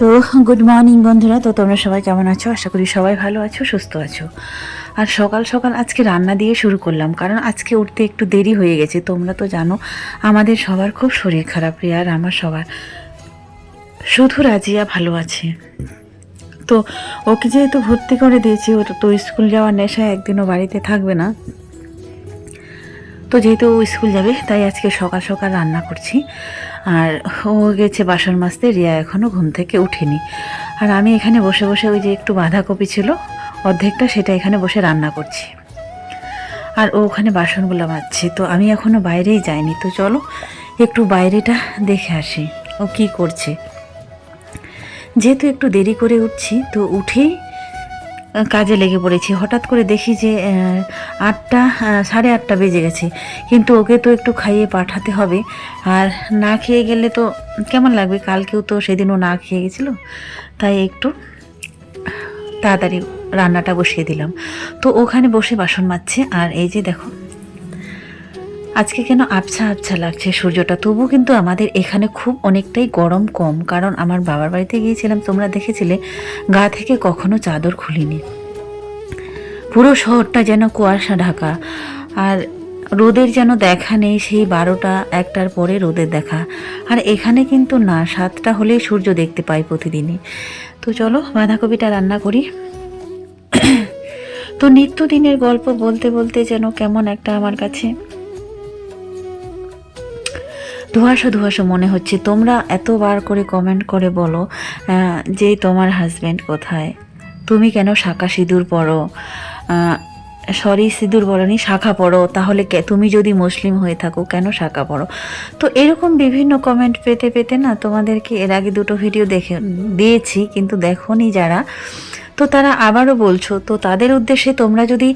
তো good morning বন্ধুরা। তো তোমরা সবাই কেমন আছো? আশা করি সবাই ভালো আছো, সুস্থ আছো। আর সকাল সকাল আজকে রান্না দিয়ে শুরু করলাম, কারণ আজকে উঠতে একটু দেরি হয়ে গেছে। তোমরা তো জানো, আমাদের সবার খুব শরীর খারাপ রে আর আমার সবার শুধু রাজিয়া ভালো আছে। তো ওকে যেহেতু ভর্তি করে দিয়েছি, ও তো স্কুল যাওয়ার নেশায় একদিনও বাড়িতে থাকবে না। তো যেহেতু ও স্কুল যাবে, তাই আজকে সকাল সকাল রান্না করছি। আর ও গেছে বাসন মাজতে, রিয়া এখনও ঘুম থেকে উঠেনি। আর আমি এখানে বসে বসে ওই যে একটু বাঁধাকপি ছিল, অর্ধেকটা সেটা এখানে বসে রান্না করছি। আর ও ওখানে বাসনগুলো মাজছে, তো আমি এখনও বাইরেই যাইনি। তো চলো, একটু বাইরেটা দেখে আসি, ও কি করছে। যেহেতু একটু দেরি করে উঠছি, তো উঠেই কাজে লেগে পড়েছি। হঠাৎ করে দেখি যে আটটা সাড়ে আটটা বেজে গেছে। কিন্তু ওকে তো একটু খাইয়ে পাঠাতে হবে। আর না খেয়ে গেলে তো কেমন লাগবে? কালকেও তো সেদিনও না খেয়ে গেছিল। তাই একটু তাড়াতাড়ি রান্নাটা বসিয়ে দিলাম। তো ওখানে বসে বাসন মাজছে। আর এই যে দেখো আজকে কেন আবছা আবছা লাগছে সূর্যটা? তবু কিন্তু আমাদের এখানে খুব অনেকটাই গরম কম, কারণ আমার বাবার বাড়িতে গিয়েছিলাম, তোমরা দেখেছিলে, গা থেকে কখনো চাদর খুলিনি। পুরো শহরটা যেন কুয়াশা ঢাকা, আর রোদের যেন দেখা নেই সেই বারোটা, একটার পরে রোদের দেখা। আর এখানে কিন্তু না, সাতটা হলেই সূর্য দেখতে পাই প্রতিদিনই। তো চলো, বাঁধাকপিটা রান্না করি। তো নিত্যদিনের গল্প বলতে বলতে যেন কেমন একটা আমার কাছে ধোয়াশো ধোয়াশো মনে হচ্ছে। তোমরা এতবার করে কমেন্ট করে বলো যে তোমার হাজব্যান্ড কোথায়? তুমি কেন শাখা সিঁদুর পরো সরি সিঁদুর পরনি শাখা পড়ো। তাহলে তুমি যদি মুসলিম হয়ে থাকো, কেন শাখা পড়ো? তো এরকম বিভিন্ন কমেন্ট পেতে পেতে না, তোমাদেরকে এর আগে দুটো ভিডিও দেখে, দিয়েছি, কিন্তু দেখোনি যারা। তো তারা আবারও বলছো, তো তাদের উদ্দেশ্যে তোমরা যদি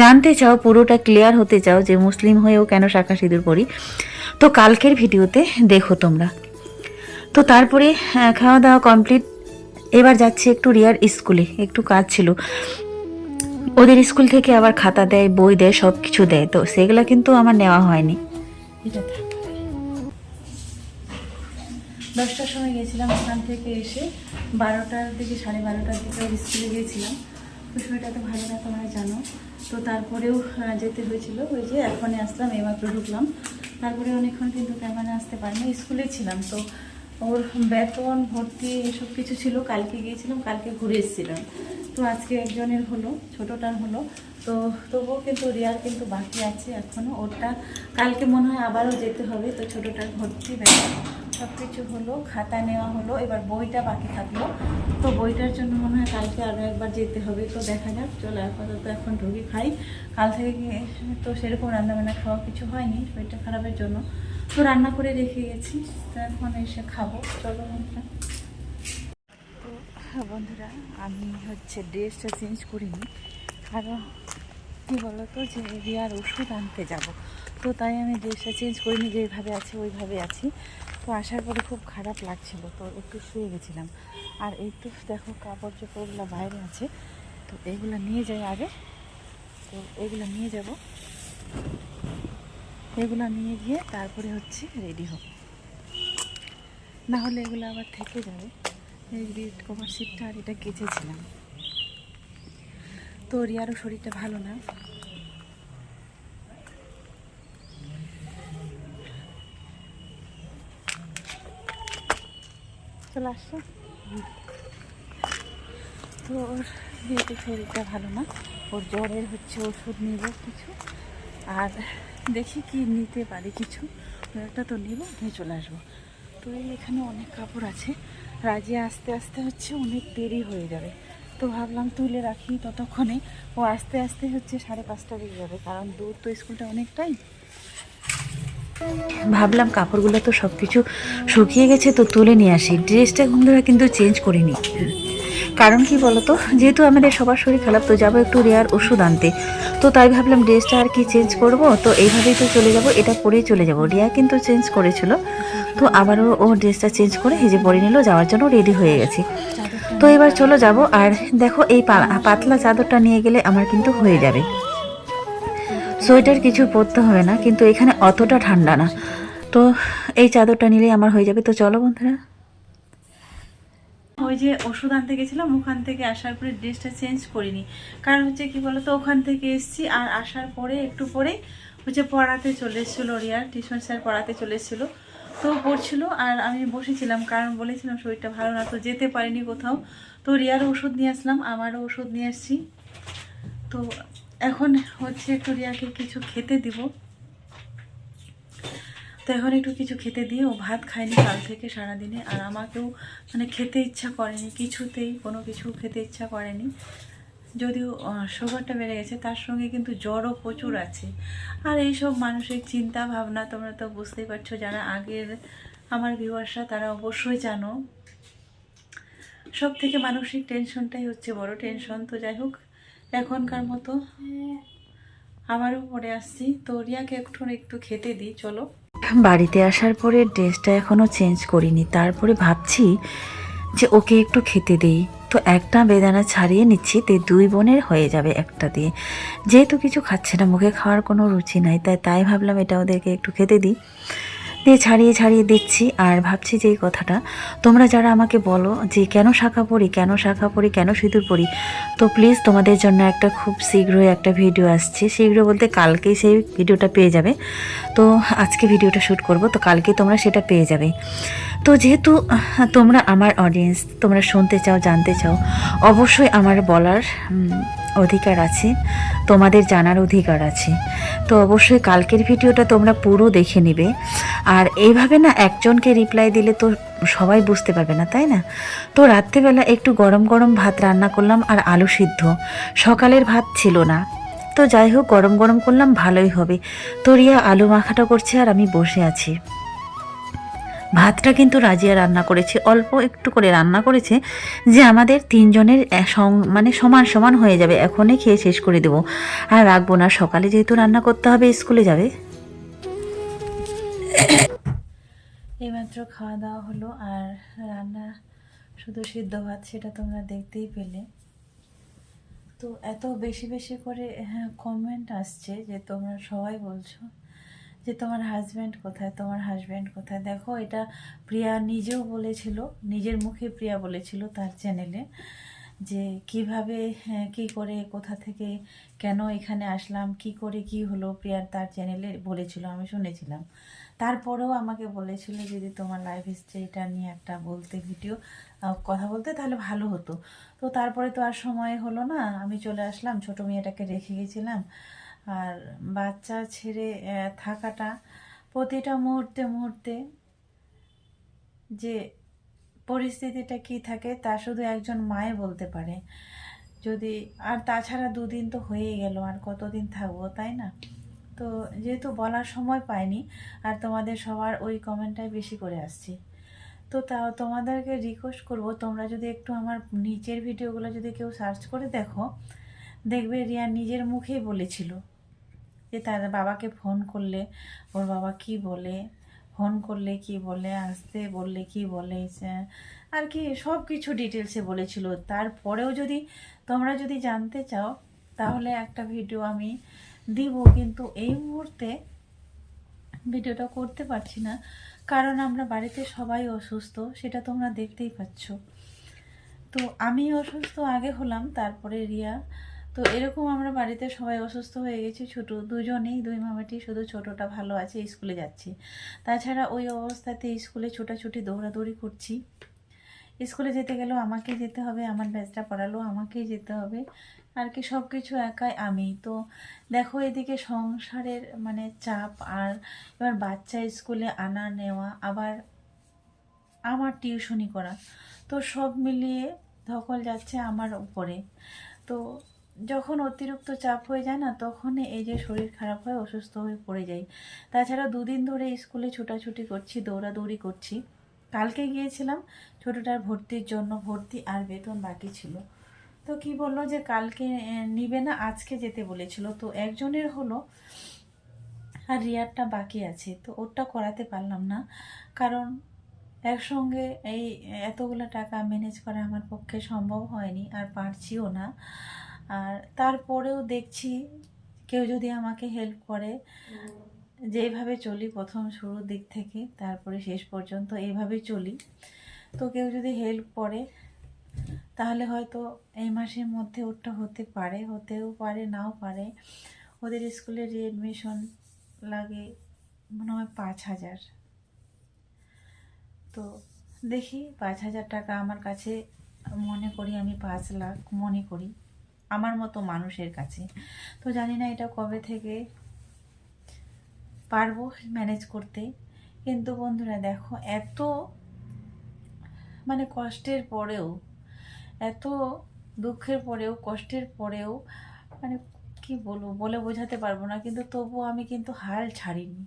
জানতে চাও, পুরোটা ক্লিয়ার হতে চাও যে মুসলিম হয়েও কেন শাখা সিঁদুর পরি তো কালকের ভিডিওতে দেখো তোমরা। তো তারপরে খাওয়া দাওয়া কমপ্লিট এবার যাচ্ছি একটু রিয়ার স্কুলে, একটু কাজ ছিল। ওদের স্কুল থেকে আবার খাতা দেয়, বই দেয় সব কিছু দেয়। তো সেগুলো কিন্তু আমার নেওয়া হয়নি। দশটার সময় গেছিলাম ওখান থেকে এসে বারোটার দিকে, সাড়ে বারোটার দিকে স্কুলে গিয়েছিলাম। তো শরীরটা তো ভালো না তোমরা জানো। তো তারপরেও যেতে হয়েছিল। ওই যে এখনই আসলাম এইমাত্র ঢুকলাম। তারপরে অনেকক্ষণ কিন্তু ক্যামেরা আসতে পারিনি স্কুলে ছিলাম তো। ওর বেতন, ভর্তি এসব কিছু ছিল, কালকে গিয়েছিলাম, কালকে ঘুরে এসেছিলাম। তো আজকে একজনের হলো, ছোটোটার হলো। তো তবুও কিন্তু রিয়ার কিন্তু বাকি আছে এখনও ওরটা কালকে মনে হয় আবারও যেতে হবে, তো ছোটোটার ভর্তি বেতন। সব কিছু হলো, খাতা নেওয়া হলো, এবার বইটা বাকি থাকল। তো বইটার জন্য মনে হয় কালকে আরও একবার যেতে হবে, তো দেখা যাক, চলো আপাতত এখন ঢুকি খাই। কাল থেকে তো সেরকম রান্নাবান্না খাওয়া কিছু হয়নি, শরীরটা খারাপের জন্য। তো রান্না করে রেখে গেছি, তো এখন এসে খাব, চলো বন্ধুরা। হ্যাঁ বন্ধুরা, আমি হচ্ছে ড্রেসটা চেঞ্জ করিনি। কারণ কী বলতো যে, রিয়ার ওষুধ আনতে যাব। তো তাই আমি ড্রেসটা চেঞ্জ করিনি, যেভাবে আছি ওইভাবে আছি। তো আসার পরে খুব খারাপ লাগছিল, তো একটু শুয়ে গেছিলাম। আর তো দেখো কাপড় চোপড়গুলো বাইরে আছে, তো এইগুলো নিয়ে যাই আগে। তো এগুলো নিয়ে যাব। এগুলো নিয়ে গিয়ে তারপরে হচ্ছে রেডি হব। না হলে এগুলো আবার থেকে যাবে। এই বেড কভার সিটটা আর এটা কেচেছিলাম। তো রিয়ারও শরীরটা ভালো না। চলে আসছো। তো ওর যেহেতু শরীরটা ভালো না। ওর জ্বরের হচ্ছে ওষুধ নিব কিছু। আর দেখি কি নিতে পারি কিছু। একটা তো নিব, নিয়ে চলে আসব। তো এখানে অনেক কাপড় আছে। রাজিয়া আস্তে আস্তে হচ্ছে অনেক দেরি হয়ে যাবে। তো ভাবলাম তুলে রাখি ততক্ষণে। ও আস্তে আস্তে হচ্ছে সাড়ে পাঁচটা বেজে যাবে। কারণ দূর তো স্কুলটা অনেকটাই। ভাবলাম কাপড়গুলো তো সব কিছু শুকিয়ে গেছে, তো তুলে নিয়ে আসি। ড্রেসটা বন্ধুরা কিন্তু চেঞ্জ করিনি। কারণ কি বলতো, যেহেতু আমাদের সবার শরীর খারাপ, তো যাব একটু রেয়ার ওষুধ আনতে। তো তাই ভাবলাম ড্রেসটা আর কি চেঞ্জ করব, তো এইভাবেই তো চলে যাব, এটা পরেই চলে যাব। রিয়া কিন্তু চেঞ্জ করেছিল, তো আবারও ও ড্রেসটা চেঞ্জ করে যে পরে নিল, যাওয়ার জন্য রেডি হয়ে গেছি। তো এবার চলো যাব, আর দেখো এই পাতলা চাদরটা নিয়ে গেলে আমার কিন্তু হয়ে যাবে। সোয়েটার কিছু পরতে হবে না, কিন্তু এখানে অতটা ঠান্ডা না। তো এই চাদরটা নিলেই আমার হয়ে যাবে। তো চলো বন্ধুরা। ওই যে ওষুধ আনতে গেছিলাম, ওখান থেকে আসার পরে ড্রেসটা চেঞ্জ করিনি। কারণ হচ্ছে কি বলতো, ওখান থেকে এসেছি আর আসার পরে একটু পরে হচ্ছে পড়াতে চলে এসেছিল রিয়ার টিউশন স্যার পড়াতে চলে এসেছিল। তো পড়ছিল আর আমি বসেছিলাম, কারণ বলেছিলাম শরীরটা ভালো না, তো যেতে পারিনি কোথাও। তো রিয়ারও ওষুধ নিয়ে আসলাম, আমারও ওষুধ নিয়ে আসছি। তো এখন হচ্ছে একটু রিয়াকে কিছু খেতে দিব। তো এখন একটু কিছু খেতে দিয়ে ও ভাত খায়নি কাল থেকে সারাদিনে, আর আমাকেও মানে খেতে ইচ্ছা করেনি, কিছুতেই কোনো কিছু খেতে ইচ্ছা করেনি। যদিও সুগারটা বেড়ে গেছে, তার সঙ্গে কিন্তু জ্বরও প্রচুর আছে। আর এইসব মানসিক চিন্তা ভাবনা তোমরা তো বুঝতেই পারছ, যারা আগের আমার ভিউয়ার্সরা তারা অবশ্যই জানো। সব থেকে মানসিক টেনশনটাই হচ্ছে বড় টেনশন তো যাই হোক এখনকার মতো। আবারও পরে আসছি। তো রিয়াকে একটু একটু খেতে দিই চলো। বাড়িতে আসার পরে ড্রেসটা এখনও চেঞ্জ করিনি। তারপরে ভাবছি যে ওকে একটু খেতে দিই। তো একটা বেদানা ছাড়িয়ে নিচ্ছি তে দুই বোনের হয়ে যাবে একটা দিয়ে। যেহেতু কিছু খাচ্ছে না মুখে খাওয়ার কোনো রুচি নাই তাই তাই ভাবলাম এটা ওদেরকে একটু খেতে দিই। দিয়ে ছাড়িয়ে ছাড়িয়ে দিচ্ছি আর ভাবছি যে এই কথাটা, তোমরা যারা আমাকে বলো যে কেন শাখা পড়ি, কেন শাখা পড়ি, কেন সিঁদুর পড়ি, তো প্লিজ তোমাদের জন্য একটা খুব শীঘ্রই একটা ভিডিও আসছে। শীঘ্র বলতে কালকেই সেই ভিডিওটা পেয়ে যাবে। তো আজকে ভিডিওটা শ্যুট করব, তো কালকে তোমরা সেটা পেয়ে যাবে। তো যেহেতু তোমরা আমার অডিয়েন্স তোমরা শুনতে চাও, জানতে চাও, অবশ্যই আমার বলার অধিকার আছে, তোমাদের জানার অধিকার আছে। তো অবশ্যই কালকের ভিডিওটা তোমরা পুরো দেখে নিবে। আর এইভাবে না একজনকে রিপ্লাই দিলে তো সবাই বুঝতে পারবে না, তাই না? তো রাত্রেবেলা একটু গরম গরম ভাত রান্না করলাম আর আলু সিদ্ধ। সকালের ভাত ছিল না। তো যাই হোক, গরম গরম করলাম, ভালোই হবে। তো রিয়া আলু মাখাটা করছে আর আমি বসে আছি। ভাতটা কিন্তু রাজিয়া রান্না করেছে, অল্প একটু করে রান্না করেছে, যে আমাদের তিনজনের মানে সমান সমান হয়ে যাবে, এখনই খেয়ে শেষ করে দেবো। আর রাখব না, সকালে যেহেতু রান্না করতে হবে, স্কুলে যাবে। এইমাত্র খাওয়া দাওয়া হলো, আর রান্না শুধু সিদ্ধ ভাত, সেটা তোমরা দেখতেই পেলে। তো এত বেশি বেশি করে হ্যাঁ কমেন্ট আসছে যে তোমরা সবাই বলছো। যে তোমার হাজব্যান্ড কোথায় তোমার হাজব্যান্ড কোথায়? দেখো এটা প্রিয়া নিজেও বলেছিল নিজের মুখে প্রিয়া বলেছিল তার চ্যানেলে যে কীভাবে হ্যাঁ, কি করে কোথা থেকে কেন এখানে আসলাম কি করে কি হলো প্রিয়ার তার চ্যানেলে বলেছিল আমি শুনেছিলাম। তারপরেও আমাকে বলেছিল যদি তোমার লাইফ হিস্ট্রিটা নিয়ে একটা বলতে ভিডিও কথা বলতে তাহলে ভালো হতো। তো তারপরে তো আর সময় হলো না আমি চলে আসলাম ছোটো মেয়েটাকে রেখে গেছিলাম। আর বাচ্চা ছেড়ে থাকাটা প্রতিটা মুহূর্তে মুহূর্তে যে পরিস্থিতিটা কি থাকে তা শুধু একজন মায়ে বলতে পারে। যদি, আর তাছাড়া দুদিন তো হয়েই গেল, আর কতদিন থাকব, তাই না? তো যেহেতু বলার সময় পাইনি, আর তোমাদের সবার ওই কমেন্টটাই বেশি করে আসছি। তো তাও তোমাদেরকে রিকোয়েস্ট করব, তোমরা যদি একটু আমার নিচের ভিডিওগুলো যদি কেউ সার্চ করে দেখো, দেখবে রিয়া নিজের মুখেই বলেছিল। যে তার বাবাকে ফোন করলে, ওর বাবা কি বলে, ফোন করলে কি বলে, আসতে বললে কি বলে আর কি সব কিছু ডিটেলসে বলেছিল। তারপরেও যদি তোমরা যদি জানতে চাও, তাহলে একটা ভিডিও আমি দিব। কিন্তু এই মুহূর্তে ভিডিওটা করতে পারছি না, কারণ আমরা বাড়িতে সবাই অসুস্থ, সেটা তোমরা দেখতেই পাচ্ছ। তো আমি অসুস্থ, আগে হলাম, তারপরে রিয়া। তো এরকম আমরা বাড়িতে সবাই অসুস্থ হয়ে গেছি, ছোট দুজনেই, দুই মামাটি শুধু ছোটটা ভালো আছে, স্কুলে যাচ্ছে। তাছাড়া ওই অবস্থাতে স্কুলে ছোটাছুটি, দৌড়াদৌড়ি করছি। স্কুলে যেতে গেলেও আমাকে যেতে হবে, আমার ব্যাচটা পড়ালো, আমাকেই যেতে হবে। আর কি সব কিছু একাই আমি। তো দেখো এদিকে সংসারের মানে চাপ আর এবার বাচ্চা স্কুলে আনা নেওয়া, আবার আমার টিউশনি করা। তো সব মিলিয়ে ধকল যাচ্ছে আমার উপরে। তো যখন অতিরিক্ত চাপ হয়ে যায় না তখন এই যে শরীর খারাপ হয়, অসুস্থ হয়ে পড়ে যাই। তাছাড়া দুদিন ধরে স্কুলে ছোটাছুটি করছি, দৌড়াদৌড়ি করছি। কালকে গিয়েছিলাম, ছোটোটার ভর্তির জন্য ভর্তি আর বেতন বাকি ছিল। তো কি বলল যে কালকে নিবে না, আজকে যেতে বলেছিল। তো একজনের হলো আর রিয়ারটা বাকি আছে, তো ওরটা করাতে পারলাম না। কারণ একসঙ্গে এই এতগুলো টাকা ম্যানেজ করা আমার পক্ষে সম্ভব হয়নি, আর পারছিও না। আর তারপরেও দেখছি কেউ যদি আমাকে হেল্প করে যেইভাবে চলি প্রথম শুরুর দিক থেকে, তারপরে শেষ পর্যন্ত এইভাবে চলি। তো কেউ যদি হেল্প করে, তাহলে হয়তো এই মাসের মধ্যে ওটা হতে পারে, হতেও পারে, নাও পারে। ওদের স্কুলে রিএডমিশন লাগে মনে হয় পাঁচ হাজার। তো দেখি পাঁচ হাজার টাকা আমার কাছে, মনে করি আমি পাঁচ লাখ, মনে করি। আমার মতো মানুষের কাছে। তো জানি না এটা কবে থেকে পারব ম্যানেজ করতে। কিন্তু বন্ধুরা দেখো, এত মানে কষ্টের পরেও, এত দুঃখের পরেও, কষ্টের পরেও মানে কি বলব, বলে বোঝাতে পারব না। কিন্তু তবুও আমি কিন্তু হাল ছাড়িনি।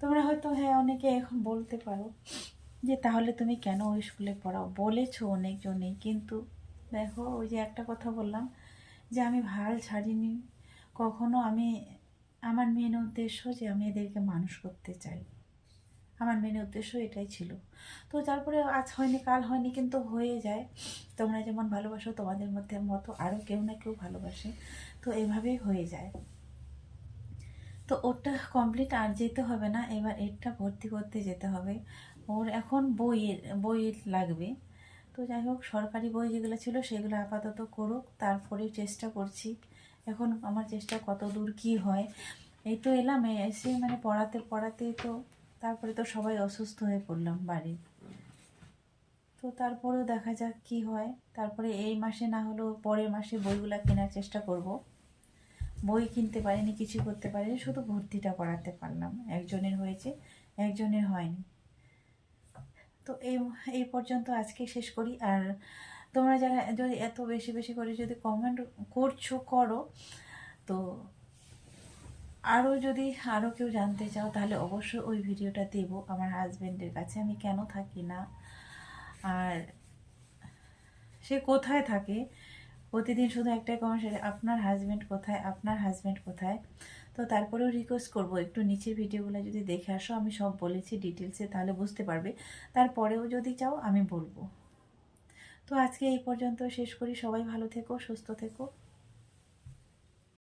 তোমরা হয়তো হ্যাঁ অনেকে এখন বলতে পারো যে, তাহলে তুমি কেন ওই স্কুলে পড়াও? বলেছ অনেকজনেই, কিন্তু দেখো, ওই যে একটা কথা বললাম যে আমি ভালো ছাড়িনি। কখনো আমি, আমার মেন উদ্দেশ্য যে আমি এদেরকে মানুষ করতে চাই। আমার মেন উদ্দেশ্য এটাই ছিল। তো তারপরে আজ হয়নি, কাল হয়নি, কিন্তু হয়ে যায়। তোমরা যেমন ভালোবাসো, তোমাদের মধ্যে মতো আরও কেউ না কেউ ভালোবাসে। তো এভাবেই হয়ে যায়। তো ওটা কমপ্লিট আর যেতে হবে না। এবার এরটা ভর্তি করতে যেতে হবে। ওর এখন বইয়ের, বই লাগবে। তো যাই হোক, সরকারি বই যেগুলো ছিল সেগুলো আপাতত করুক তারপরে চেষ্টা করছি। এখন আমার চেষ্টা কত দূর কী হয়? এই তো এলাম এসে মানে পড়াতে পড়াতে তো তারপরে তো সবাই অসুস্থ হয়ে পড়লাম বাড়ির তো তারপরেও দেখা যাক কি হয়। তারপরে এই মাসে না হলেও পরের মাসে বইগুলো কেনার চেষ্টা করব। বই কিনতে পারিনি, কিছু করতে পারিনি, শুধু ভর্তিটা করাতে পারলাম। একজনের হয়েছে, একজনের হয়নি। তো এই এই পর্যন্ত আজকে শেষ করি। আর তোমরা যারা যদি এত বেশি বেশি করে যদি কমেন্ট করছ, করো। তো আরও যদি আরও কেউ জানতে চাও, তাহলে অবশ্যই ওই ভিডিওটা দেবো আমার হাজব্যান্ডের কাছে। আমি কেন থাকি না? আর সে কোথায় থাকে? প্রতিদিন শুধু একটাই কমেন্ট আপনার হাজব্যান্ড কোথায়? আপনার হাজব্যান্ড কোথায়? তো তারপরেও রিকোয়েস্ট করব, একটু নিচের ভিডিওগুলো যদি দেখে আসো, আমি সব বলেছি ডিটেলসে তাহলে বুঝতে পারবে। তারপরেও যদি চাও, আমি বলব। তো আজকে এই পর্যন্ত, শেষ করি। সবাই ভালো থেকো, সুস্থ থেকো।